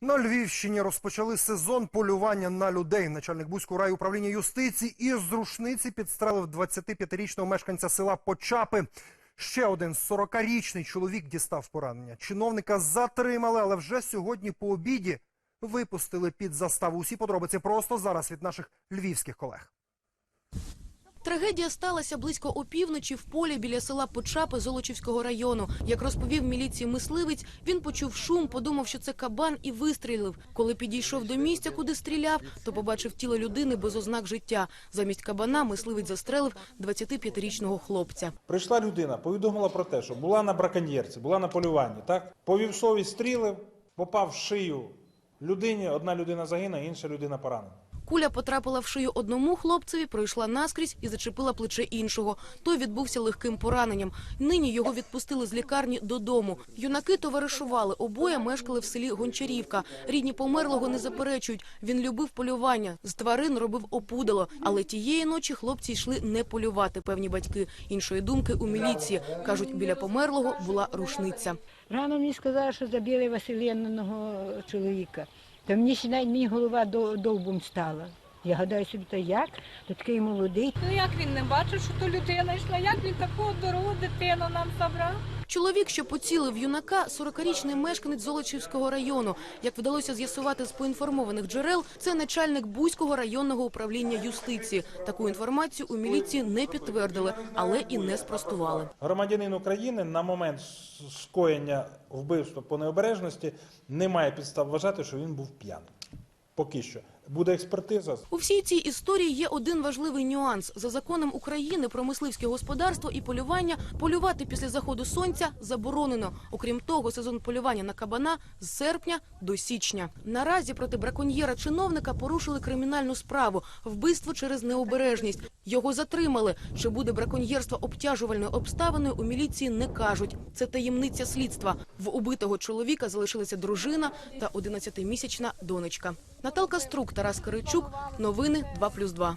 На Львівщині розпочали сезон полювання на людей. Начальник Бузького райуправління юстиції із рушниці підстрелив 25-річного мешканця села Почапи. Ще один 40-річний чоловік дістав поранення. Чиновника затримали, але вже сьогодні по обіді випустили під заставу. Усі подробиці просто зараз від наших львівських колег. Трагедія сталася близько опівночі в полі біля села Почапи Золочівського району. Як розповів міліції мисливець, він почув шум, подумав, що це кабан, і вистрілив. Коли підійшов до місця, куди стріляв, то побачив тіло людини без ознак життя. Замість кабана мисливець застрелив 25-річного хлопця. Прийшла людина, повідомила про те, що була на браконьєрці, була на полюванні. Так? Повів сові стрілив, попав в шию людині, одна людина загинула, інша людина поранена. Куля потрапила в шию одному хлопцеві, пройшла наскрізь і зачепила плече іншого. Той відбувся легким пораненням. Нині його відпустили з лікарні додому. Юнаки товаришували. Обоє мешкали в селі Гончарівка. Рідні померлого не заперечують. Він любив полювання. З тварин робив опудало. Але тієї ночі хлопці йшли не полювати. Певні батьки іншої думки у міліції кажуть, біля померлого була рушниця. Рано мені сказали, що забили Василининого чоловіка. То мені ще навіть мені голова до- довбом стала. Я гадаю собі, то як? То такий молодий. Ну як він не бачив, що то людина йшла? Як він таку дорогу дитину нам забрав? Чоловік, що поцілив юнака, 40-річний мешканець Золочівського району. Як вдалося з'ясувати з поінформованих джерел, це начальник Бузького районного управління юстиції. Таку інформацію у міліції не підтвердили, але і не спростували. Громадянин України на момент скоєння вбивства по необережності не має підстав вважати, що він був п'яний. Поки що. Буде експертиза. У всій цій історії є один важливий нюанс. За законом України про мисливське господарство і полювання полювати після заходу сонця заборонено. Окрім того, сезон полювання на кабана з серпня до січня. Наразі проти браконьєра чиновника порушили кримінальну справу вбивство через необережність. Його затримали. Чи буде браконьєрство обтяжувальною обставиною у міліції не кажуть. Це таємниця слідства. В убитого чоловіка залишилися дружина та 11-місячна донечка. Наталка Струк, Тарас Киричук. Новини 2+,2.